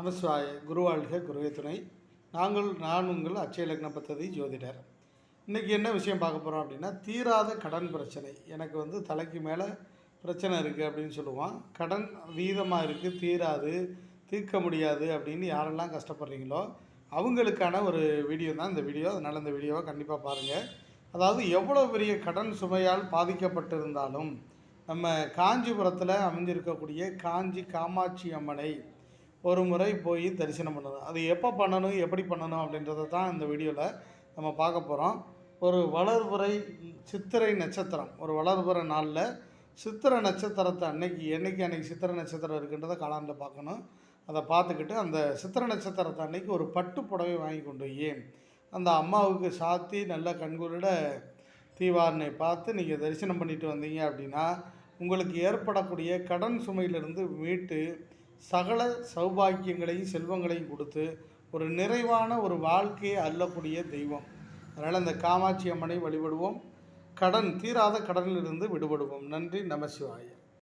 நமசிவாய குருவாழ்க குருவே துணை. நாங்கள் நான் உங்கள் அச்சய லக்ன பத்ததி ஜோதிடர். இன்றைக்கி என்ன விஷயம் பார்க்க போகிறோம் அப்படின்னா தீராத கடன் பிரச்சனை. எனக்கு வந்து தலைக்கு மேலே பிரச்சனை இருக்குது அப்படின்னு சொல்லுவான். கடன் வீதமாக இருக்குது தீராது தீர்க்க முடியாது அப்படின்னு யாரெல்லாம் கஷ்டப்படுறீங்களோ அவங்களுக்கான ஒரு வீடியோ தான் இந்த வீடியோ. அதனால் இந்த வீடியோவை கண்டிப்பாக பாருங்கள் அதாவது எவ்வளோ பெரிய கடன் சுமையால் பாதிக்கப்பட்டிருந்தாலும் நம்ம காஞ்சிபுரத்தில் அமைஞ்சிருக்கக்கூடிய காஞ்சி காமாட்சி அம்மனை ஒரு முறை போய் தரிசனம் பண்ணணும். அது எப்போ பண்ணணும் எப்படி பண்ணணும் அப்படின்றத தான் இந்த வீடியோவில் நம்ம பார்க்க போகிறோம் ஒரு வளர்புறை சித்திரை நட்சத்திரம். ஒரு வளர்புற நாளில் சித்திரை நட்சத்திரத்தை அன்னைக்கு என்னைக்கு அன்னைக்கு சித்திரை நட்சத்திரம் இருக்குன்றதை காலாண்டில் பார்க்கணும். அதை பார்த்துக்கிட்டு அந்த சித்திரை நட்சத்திரத்தை அன்னைக்கு ஒரு பட்டு புடவை வாங்கி கொண்டு ஏன்? அந்த அம்மாவுக்கு சாத்தி நல்ல கண்குளிட தீவாரனை பார்த்து நீங்கள் தரிசனம் பண்ணிட்டு வந்தீங்க அப்படின்னா உங்களுக்கு ஏற்படக்கூடிய கடன் சுமையிலிருந்து மீட்டு சகல சௌபாக்கியங்களையும் செல்வங்களையும் கொடுத்து ஒரு நிறைவான ஒரு வாழ்க்கையை அள்ளக்கூடிய தெய்வம். அதனால் அந்த காமாட்சி அம்மனை வழிபடுவோம். கடன் தீராத கடனிலிருந்து விடுபடுவோம். நன்றி. நமசிவாயம்